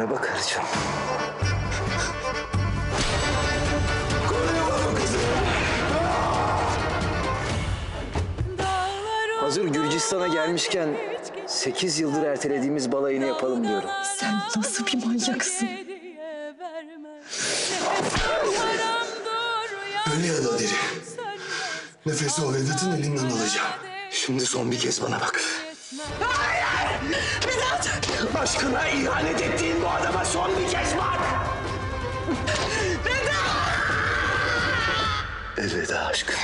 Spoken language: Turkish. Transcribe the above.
Merhaba karıcığım. Hazır Gürcistan'a gelmişken 8 yıldır ertelediğimiz balayını yapalım diyorum. Sen nasıl bir manyaksın? Öyle ya da diri. Nefesi o Vedat'ın elinden alacağım. Şimdi son bir kez bana bak. Murat! Aşkına ihanet ettiğin bu adama son bir kez bak! Veda! Elveda aşkım.